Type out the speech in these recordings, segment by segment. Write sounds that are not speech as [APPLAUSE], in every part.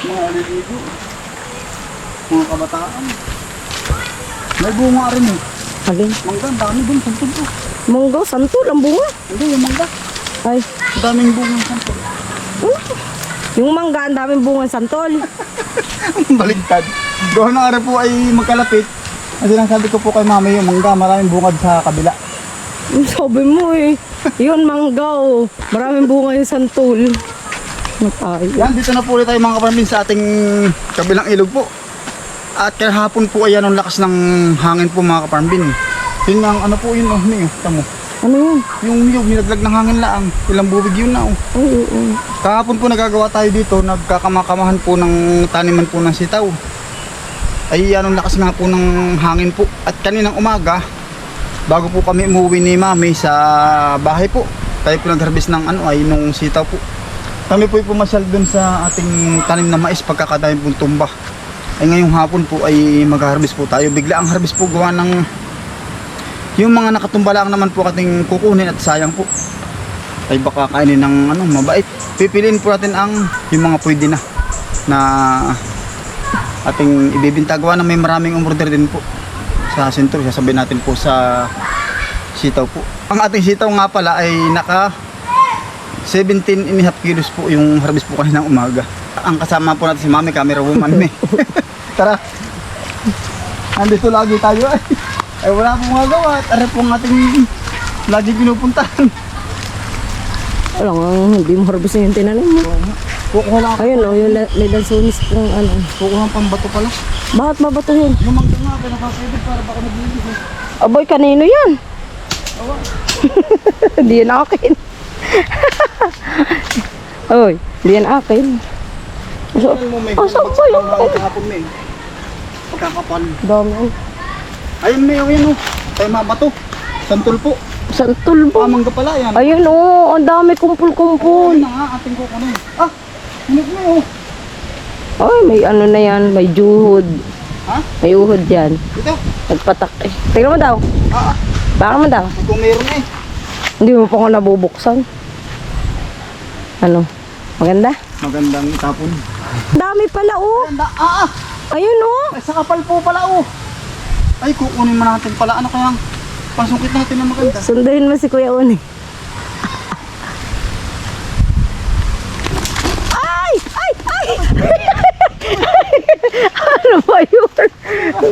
Mga aliligo. Mga kabataan. May bunga rin eh. Alin? Mangga, ang dami dun. Santol ko. Munggo, santol ang bunga. Hindi, yung mangga. Ay, Ang daming bunga ng santol. yung mangga, ang daming bunga santol. [LAUGHS] Baligtad. Doon na araw po ay magkalapit. Kasi lang sabi ko po kay mami yung mangga, maraming bungad sa kabila. Sabi mo eh. Yun, mangga oh. Maraming bunga yung santol. Matay. Yan, dito na po ulit tayo mga kaparmin sa ating kabilang ilog po. At kahapon po ay anong lakas ng hangin po mga kaparmin. Yun ang ano po yun, oh, oh, tamo. Ano yun? Yung niyog, nilaglag ng hangin laang. Ilang bubig yun na oh. Ay, oo. Kahapon po nagagawa tayo dito, nagkakamakamahan po ng taniman po ng sitaw. Ay anong lakas nga po ng hangin po. At kaninang umaga, bago po kami umuwi ni mami sa bahay po, tayo po nag-harvest ng ano ay nung sitaw po. Kami po ay pumasyal dun sa ating tanim na mais pagkakadami pong tumba. Ay ngayong hapon po ay mag-harvest po tayo. Bigla ang harvest po gawa ng yung mga nakatumba lang naman po ating kukunin at sayang po ay baka kainin ng ano mabait. Pipiliin po natin ang yung mga pwede na na ating ibibinta gawa na may maraming umorder din po sa sentro sasabihin natin po sa sitaw po. Ang ating sitaw nga pala ay naka 17 and a half kilos po yung harvest po kaninang umaga. Ang kasama po natin si Mami, camera woman me. [LAUGHS] Tara. Andito lagi tayo ay. Ay wala pong magawa at ari po ang ating lagi pinupuntahan. Wala nga, hindi mo harvest na yung tinanim mo. Kukuha lang ako. Ayun oh, yung ledansunis ng ano. Kukuha pang bato pala. Bakit mabatuhin? Yung mangga nga, pinakasibig para baka nagliligo. Aboy, kanino yan? [LAUGHS] Hindi yan akin. [LAUGHS] Oy, hindi yan akin. So, Tingnan mo, may oh, saan ba yun? panglaw kahapon, may. Pagkakapal. Dami. Ayun, may, ayun, oh. Tayo mabato. Santol po. Santol Ah, ba? mangga pala yan. Ayun oh, ang dami kumpul-kumpul. Ayun na nga, ating kukunin. Ah, hinog na oh. Ay, may ano na yan, may juhod. Ha? May uhod yan. Ito. Nagpatak eh. Tingnan mo daw. Ah, ah. Baka mo daw. Kung meron eh. Hindi mo pa ako nabubuksan. Ano? Maganda? Magandang itapon. Dami pala oh. Maganda. Ah, ah. Ayun oh. Ay, sa kapal po pala oh. Ay, kukunin mo natin pala. Ano kaya pansungkit natin na maganda? Sunduin mo si Kuya Uni. Ay! Ay! Ay! [LAUGHS] ano ba yun?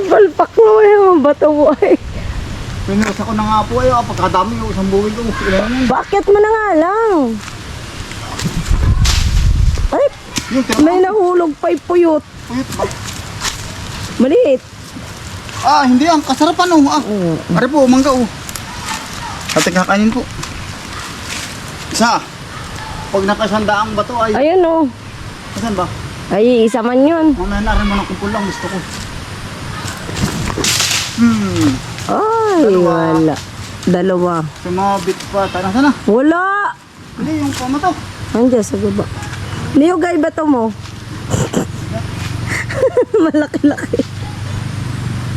Balpak mo yung bato mo ay. Pinusa ko na nga po ayo. Pagkadami yung isang buwig ko. Yun? Bakit mo na nga lang? Yung tira May nahulog pa yung puyot. Puyot ba? Maliit. Ah, hindi ang kasarapan oh. Ah. Mm. Pare po, mangga oh. Ate kakainin po. Isa. Pag nakasanda ang bato ay... Ayun oh. Saan ba? Ay, isa man yun. Mamaya na rin mo ng kumpul lang. Gusto ko. Hmm. Ay, Dalawa. wala. Dalawa. Sumabit pa. Tara, sana. Wala! Hindi, yung pamato. Andiyan sa baba. Niyogay ba to mo? [LAUGHS] Malaki-laki.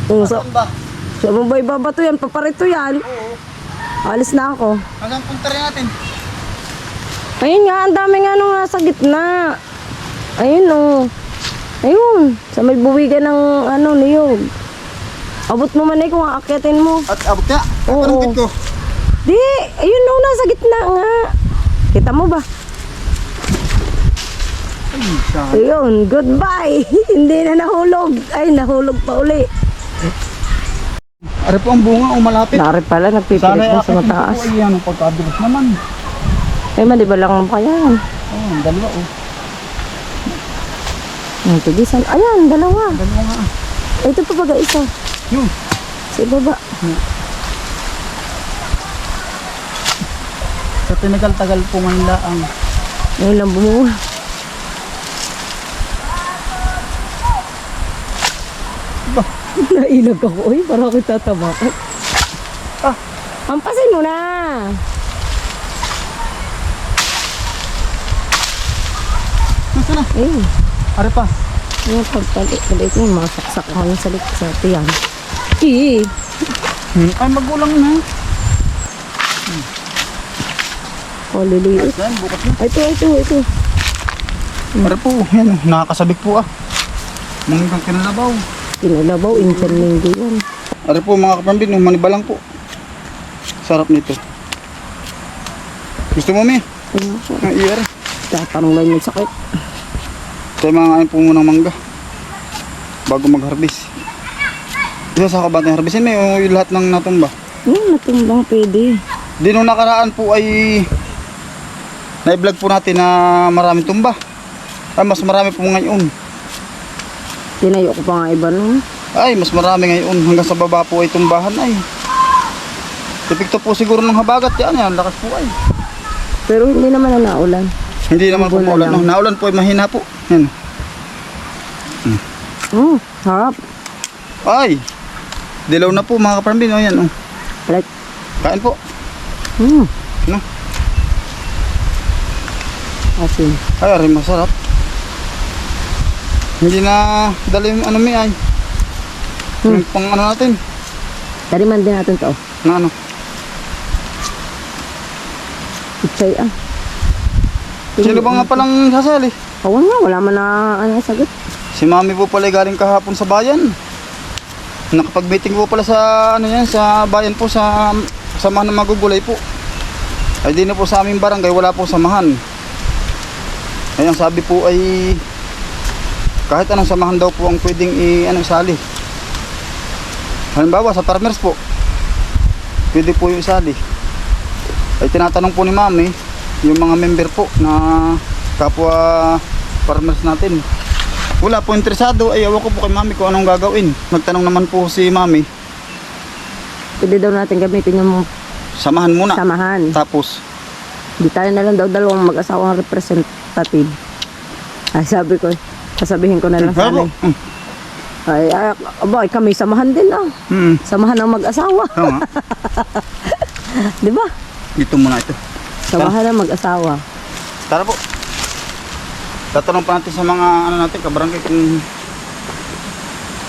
Oh, sa, ba? sa babay baba to yan, paparito yan. Oo. Alis na ako. Hanggang punta rin natin. Ayun nga, ang dami nga nung nasa gitna. Ayun oh. Ayun, sa may buwigan ng ano, niyog. Abot mo man eh kung aakyatin mo. At abot ka. Oo. Panungkit ko. Di, ayun oh, nasa gitna nga. Kita mo ba? Ayun, goodbye. [LAUGHS] Hindi na nahulog. Ay, nahulog pa uli. Are po ang bunga o malapit. Nari pala, nagpipilit Sana na sa mataas. po ay ano, pagkabigas naman. Eh, mali ba lang pa yan? Oh, ang dalawa oh. Ang tigisan. Ayan, dalawa. Ang dalawa nga. ah. Ito pa baga isa. Yun. Sa ibaba. Sa tinagal-tagal po ngayon laang. Ngayon lang bumunga. [LAUGHS] Nailag ako. Uy, parang ako tatabakan. Ah. Hampasin mo na. Nasaan na? Ayun. Are pa. Yung pagpalit. Palit mo, masaksak mo yung salit sa tiyan. Eh, Hmm. Ay, magulang na. oh, liliit. Ito, ito, ito. Para po, yan, oh, nakakasabik po ah. Manggang kinalabaw. Kinalabaw, insan linggo yan. Ano po mga kapambin, manibalang po. Sarap nito. Gusto mo, Mi? Ayun po. Ang iyar. Tatanong lang yung sakit. Tayo mga kain po munang mangga. Bago mag-harvest. Isa sa kabat ng harvestin, may o yung lahat ng natumba. Hmm, natumbang pwede. Di nung nakaraan po ay na-vlog po natin na maraming tumba. Ay, mas marami po ngayon. Tinayo ko pa nga iba nun. Ay, mas marami ngayon. Hanggang sa baba po ay tumbahan ay. Epekto po siguro ng habagat yan. Yan, lakas po ay. Pero hindi naman na naulan. Hindi naman po Ulan maulan. No? Naulan po ay mahina po. Yan. Hmm, harap. Ay! Dilaw na po mga kaparambin. O yan. Oh. Like, Kain po. hmm, No? asin. Ay, aray, masarap. Hindi na dala yung ano may ay. Hmm. Yung pang ano natin. Tariman din natin to. Na ano. Itsay ah. Sino ba nga palang sasali? Awan nga, wala man na ano, sagot. Si mami po pala galing kahapon sa bayan. Nakapag-meeting po pala sa ano yan, sa bayan po sa samahan ng magugulay po. Ay di na po sa aming barangay, wala po samahan. Ay ang sabi po ay kahit anong samahan daw po ang pwedeng i ano isali. Halimbawa sa farmers po. Pwede po yung isali. Ay tinatanong po ni mami yung mga member po na kapwa farmers natin. Wala po interesado, ay awa ko po kay mami kung anong gagawin. Nagtanong naman po si mami, Pwede daw natin gamitin yung samahan muna. samahan. Tapos, Di tayo na lang daw dalawang mag-asawang representative. Ay, sabi ko, sasabihin ko na lang sa po? amin. Ay, ay, aba, kami samahan din ah. Hmm. Samahan ng mag-asawa. Tama. [LAUGHS] Di ba? Dito muna ito. Samahan ng mag-asawa. Tara po. Tatanong pa natin sa mga ano natin, kabarangay kung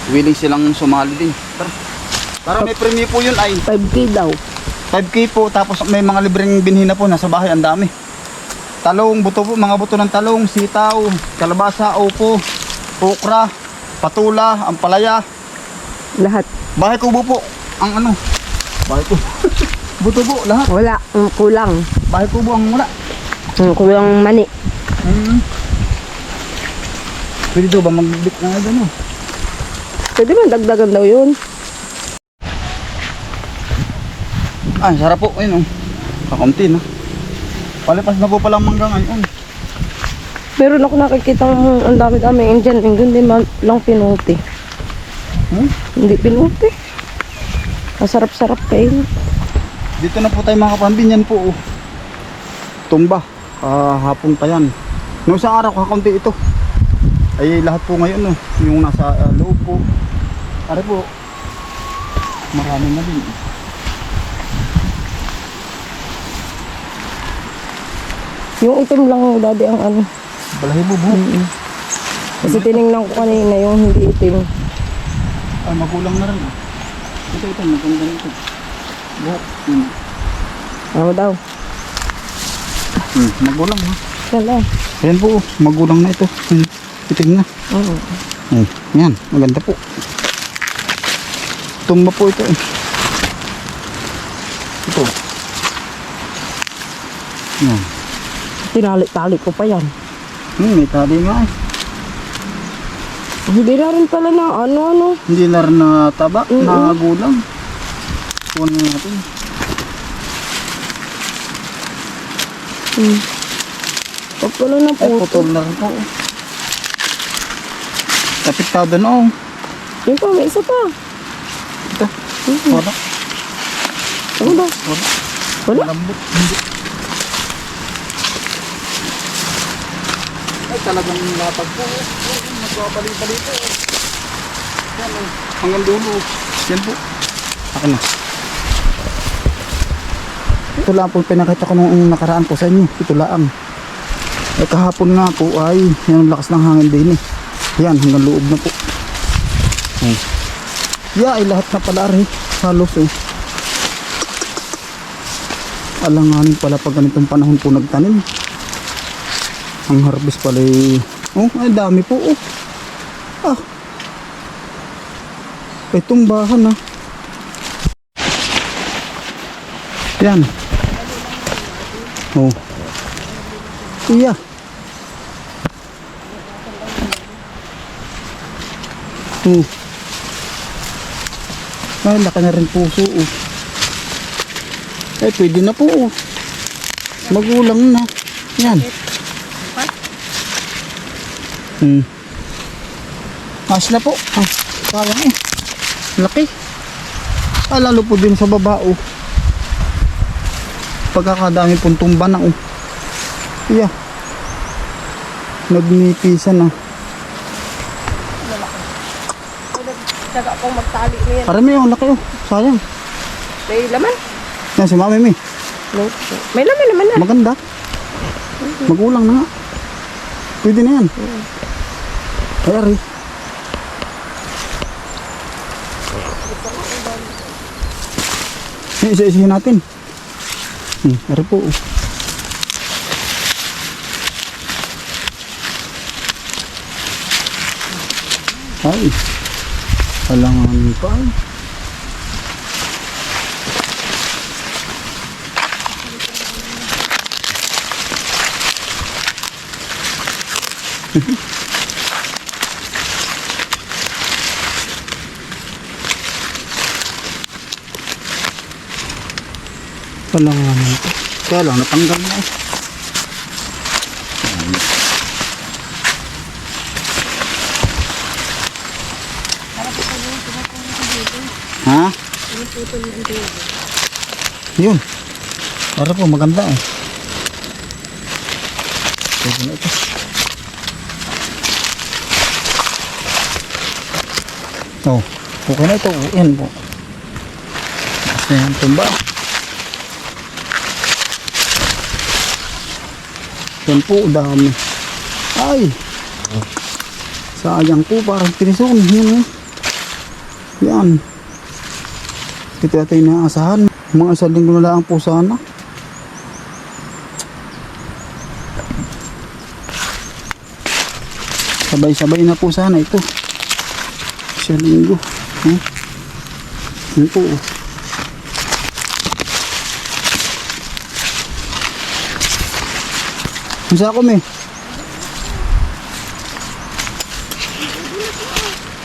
willing silang sumali din. Tara. Para may premyo po yun ay 5K daw. 5K po tapos may mga libreng binhi na po nasa bahay ang dami. Talong, buto po, mga buto ng talong, sitaw, kalabasa, opo, okra, patula, ampalaya, Lahat. bahay kubo po. Ang ano? Bahay kubo. [LAUGHS] buto po, lahat. Wala. Mm, kulang. Bahay kubo ang wala. Mm, kulang mani. Hmm. Pwede daw ba mag-bit na gano'n? Pwede man dagdagan daw yun. Ay, sarap po. Ayun oh. Kakunti na. Palipas na po palang mangga ngayon. Meron ako nakikita ang dami-dami Indian. Yung hindi man lang pinuti. Hmm? Hindi pinuti. Masarap-sarap kain. Dito na po tayo mga kapambin. Yan po oh. Tumba. Ah, hapon pa yan. Noong isang araw kakunti ito. Ay lahat po ngayon oh. Yung nasa ah, loob po. Ari po. Marami na din. Yung itim lang daddy ang ano. Balahibo po. Kasi tiningnan ko kanina yung hindi itim. Ay, magulang na rin. ah. Ito, ito. Maganda na ito. Buhok. Hmm. Ano daw? Hmm. Magulang ha. Wala. Ayan po. oh. Magulang na ito. Hmm. Itim na. Oo. Oh, yan, maganda po. Tumba po ito eh. Ito. Yan. Tinali-tali ko pa yan. Hmm, may tali nga eh. Hindi na rin pala na ano-ano. Hindi na rin nataba, Mm-mm. nagulang. Kunin natin. Hmm. Pag pala na Ay, po. putol na rin po. Tapiktado na oh. Yung pa, may isa pa. Ito. Mhm. Wala. Ano daw? Wala. Wala? Malambot. Hindi. Ay, talagang latag po. Nagpapali-pali po. oh. Yan oh. Hanggang dulo. Yan po. Akin na. Ito lang po pinakita ko nung nakaraan po sa inyo. Ito lang. Eh kahapon nga po ay yan ang lakas ng hangin din eh. Yan hanggang loob na po. Oh. Yeah, ay lahat na pala rin. Halos eh. Alanganin pala pag ganitong panahon po nagtanim. Ang harvest pala eh, Oh, ay dami po. Oh. Ah. Ay, tumbahan ah. Yan. Oh. Iya. Oh. Ay, laki na rin puso. Oh. Ay, pwede na po. Oh. Magulang na. Yan. Hmm. Mas na po. Ah, sayang eh. Laki. Ah, lalo po din sa baba oh. Pagkakadami pong tumba na oh. Iya. Nagnipisan na. Tsaga pong magtali mo yan. Parami oh, laki oh. Sayang. May laman. Yan si mami mi. No. May laman naman na. Maganda. Magulang na nga. Pwede na yan. Ay, ari. Yan, isa-isahin natin. Hmm, ari po. Ay. Alangan pa ay. [LAUGHS] Alangan pa. Kaya lang, natanggal na. Ha? Yun. Para po maganda eh. Pwede na ito. Oh, okay na ito. Yan po. Basta yan tumba. Yan po, dami. Ay! Sayang po, parang pinison. Yan eh. Yan. Ito yata yung naasahan. Mga isang linggo na po sana. Sabay-sabay na po sana ito. Isang linggo. Hmm? Yan po. oh. Ang sa ako may.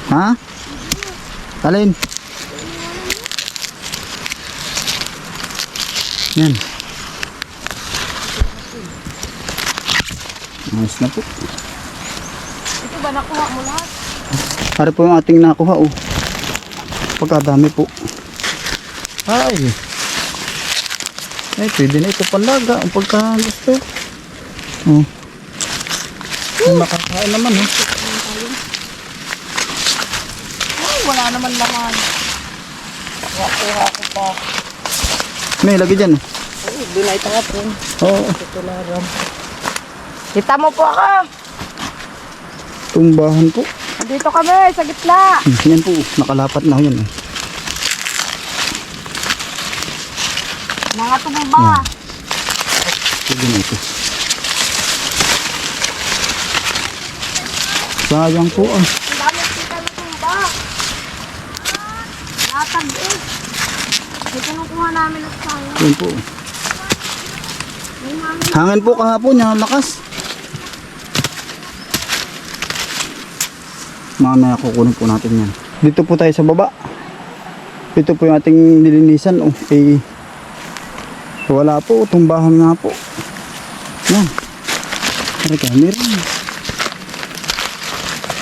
Ha? Alin? Yan. Ayos na po. Ito ba nakuha mo lahat? Para po yung ating nakuha oh. Pagkadami po. Ay. Ay, pwede na ito palaga. Ang pagka gusto. Oh. Ay, makakain naman oh. Ay, wala naman laman. Nakuha ko pa. May lagi dyan oh. Ay, binay tanga po. Oo. Laram. Kita mo po ako. Tumbahan po. Dito kami, sa gitna. Hmm, Yan po. Nakalapat na yun. oh. Mga tumba. Pwede na ito. Sayang po ah. Ang dami kita na tumba. Natag eh. May kinukuha namin at sayang. Yan po. Hangin po kahapon. Yan, lakas. Mamaya kukunin po natin yan. Dito po tayo sa baba. Ito po yung ating nilinisan. Oh, eh, wala po. Tumbahan nga po. Yan. Meron.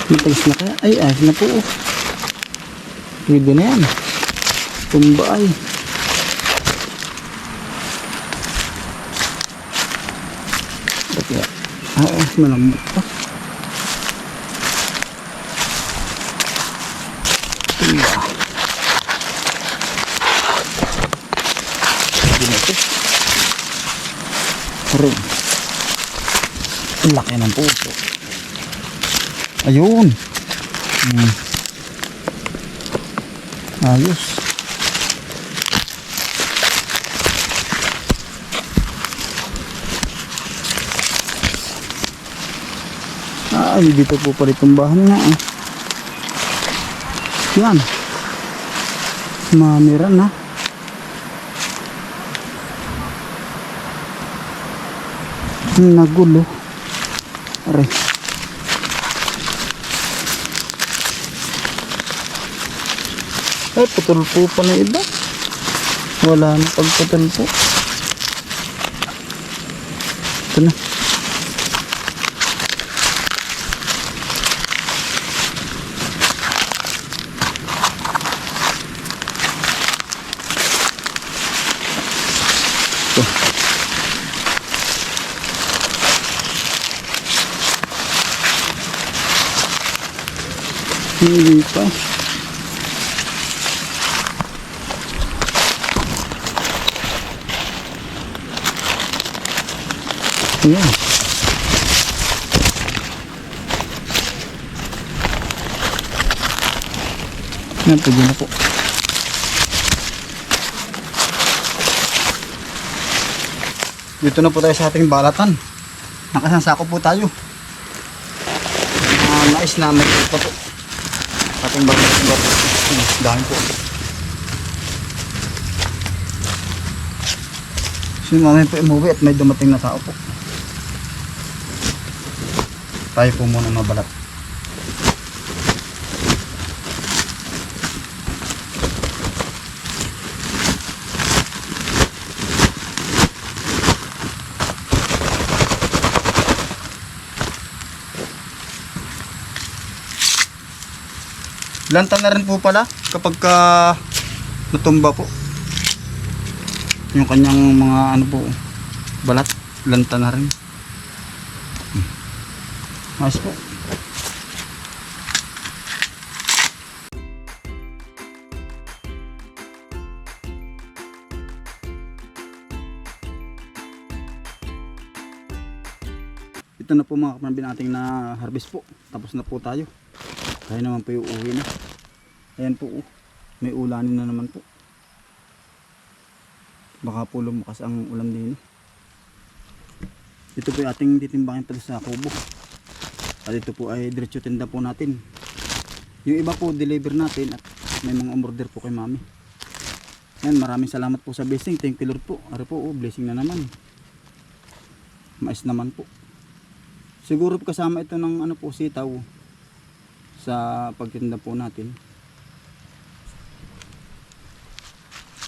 Matagas na kaya. Ay, ayos na po. Oh. Pwede na yan. Tumba ay. Teka. Ah, ah, malambot pa. Na ito. Aray. Ang laki ng puso. Ayun. Hmm. Ayos. Ay, dito po pala itong bahay nga eh. Yan. Mamira na. Nagulo. Aray. Ay, putol po pala iba. Wala na pagputol po. Ito na. Hindi pa. Ayan. Pwede na po. Dito na po tayo sa ating balatan. Nakasansako po tayo. Ah, nais na may pa po. Ating balatan ba po. Hmm, dami po. So mamaya po umuwi at may dumating na tao po. Tayo po muna mabalat. Lanta na rin po pala kapag ka natumba po. Yung kanyang mga ano po, balat, lanta na rin. Hmm. Ayos po. Ito na po mga kapambin nating na harvest po. Tapos na po tayo. Tayo naman po yung uwi na. Ayan po. oh. May ulanin na naman po. Baka po lumakas ang ulam din. Ito po yung ating titimbangin pala sa kubo. At ito po ay diretso tinda po natin. Yung iba po deliver natin at may mga umorder po kay mami. Yan, maraming salamat po sa blessing. Thank you Lord po. Ari po, oh, blessing na naman. Mais naman po. Siguro kasama ito ng ano po sitaw sa pagtinda po natin.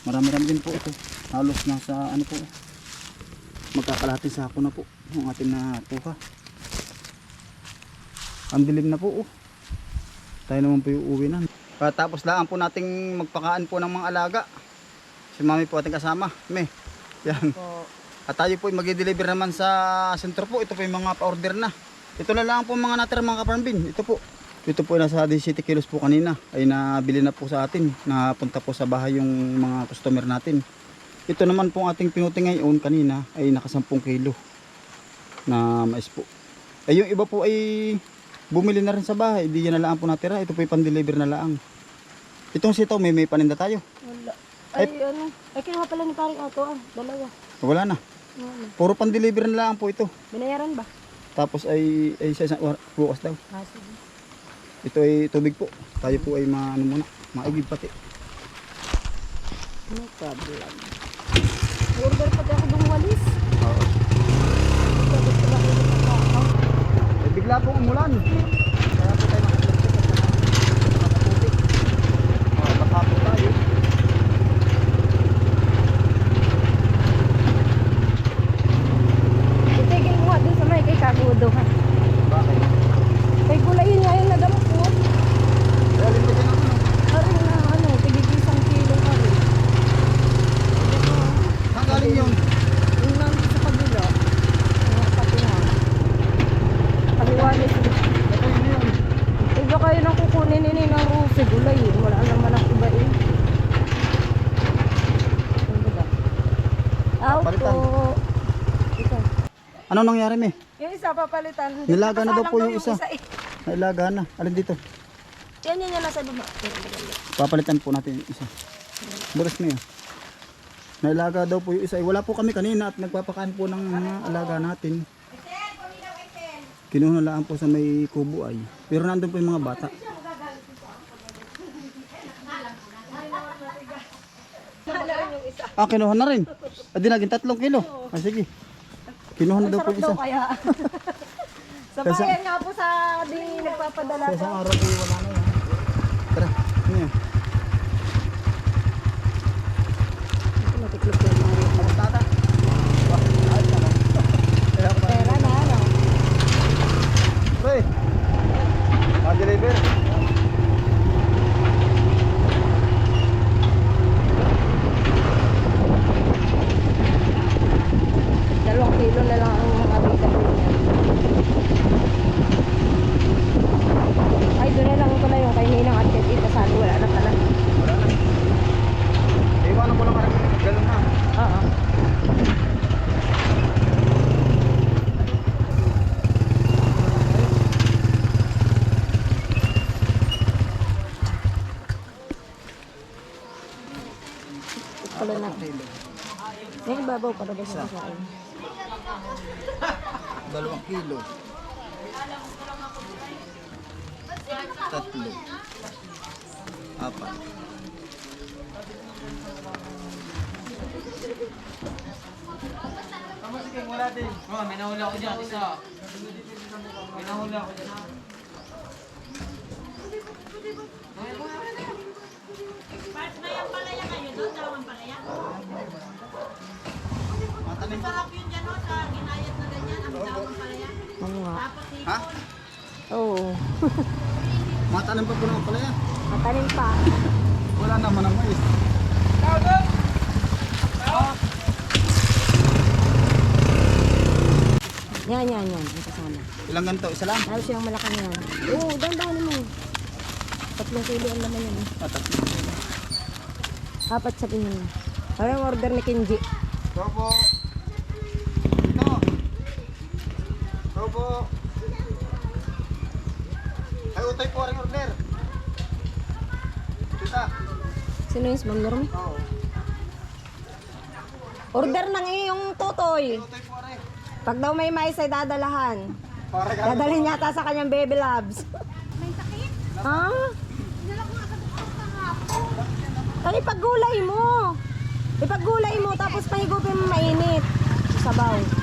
Marami-rami din po ito. Halos nasa ano po. Magkakalahati sa ako na po. Ang ating natuha. Ang dilim na po oh. Tayo naman po yung uwi na. Tapos lang po nating magpakaan po ng mga alaga. Si mami po ating kasama. Me. Yan. Po. At tayo po mag-deliver naman sa sentro po. Ito po yung mga pa-order na. Ito na lang po mga natira mga kaparambin. Ito po. Ito po nasa 17 kilos po kanina. Ay nabili na po sa atin. Napunta po sa bahay yung mga customer natin. Ito naman po ang ating pinuti ngayon kanina ay naka 10 kilo na mais po. Ay yung iba po ay bumili na rin sa bahay. Hindi yan na lang po natira. Ito po yung pan-deliver na lang. Itong sitaw may may paninda tayo. Wala. Ay, ano? Ay, kinuha pala ni paring auto ah. Dalawa. Wala na. Wala. Puro pan-deliver na lang po ito. Binayaran ba? Tapos ay, ay sa isang bukas daw. Ah, sige. Ito ay tubig po. Tayo po ay maano muna, maigib pati. No problem. Order pati ako ng walis. Oo. Eh, bigla po umulan. Kaya po tayo nakapagpapit sa mga nakaputi. Uh, baka po tayo. Itigil mo nga dun sa may kay Kagudo ha. Bakit? Kay gulayin nga yung nadamo ko. Kaya rin po din ako. Aray na ano, tigil isang kilo ka rin. Saan galing yun? Yung nandun sa kabila. Yung kapihan. Kaliwalis. Ito yun yun. Iba kayo nang kukunin ni ng Rose gulay. eh. Wala naman ang iba eh. Ano ba? Auto. Palitan. Ito. Ano nangyari me? Yung isa papalitan. Nilaga na daw po yung isa. eh. Nailaga na. Alin dito? Yan yan yan nasa baba. Papalitan po natin yung isa. Buras mo yun. Nailaga daw po yung isa. Eh, Wala po kami kanina at nagpapakaan po ng mga alaga natin. Kinuha lang po sa may kubo ay. Pero nandun po yung mga bata. Ah, kinuha na rin. Ah, di naging tatlong kilo. Ah, sige. Kinuha na daw po isa. daw kaya. [LAUGHS] sa bayan nga po sa di nagpapadala Sa po. isang araw ay wala na yan. Tara, ano yan? Matiklop yan mga Tata. Wah, ayos na lang. Kaya pa. Pera na ano. Pre. Pa-deliver. Dalawang kilo na lang ang mga bita po niya. Ay, doon na lang pala yung kay Ninang at kay Tita Sally. Wala na pala. Wala na. Iwanan ko lang karang galon na. Oo. Pala na. May ibabaw pa ba siya sa akin? Dalawang kilo. Tatlo. Apat. Oh, may nahula ko dyan, isa. May nahula ko dyan. Parts na yung palaya kayo doon, dalawang palaya. Matanim pa. Sarap yun dyan, no, sa ginayat Oo nga. Ha? Oo. [LAUGHS] Matanim pa po naman pala yan. Matalim pa. Wala naman ang mais. Yan, yan, yan. Ang kasama. Ilang ganito? Isa lang? Lalo siyang malaking yan. Oo, dandahan mo. Tatlong kilo ang laman yan. eh. Ah, tatlo. Apat sa. Ano yung order ni Kenji? Topo. Dito. Topo. Ay, utay po rin order. Tita. Sino yung Ma'am Normy? Oo. Order na ngayong tutoy. Utay po rin. Pag daw may mais ay dadalahan. Para. Dadalhin yata sa kanyang baby loves. may sakit. Ha? Dinala ko nga sa doktor kahapon. Kaya ipaggulay mo. Ipaggulay mo tapos pahigupin mo mainit. Sabaw. Tapos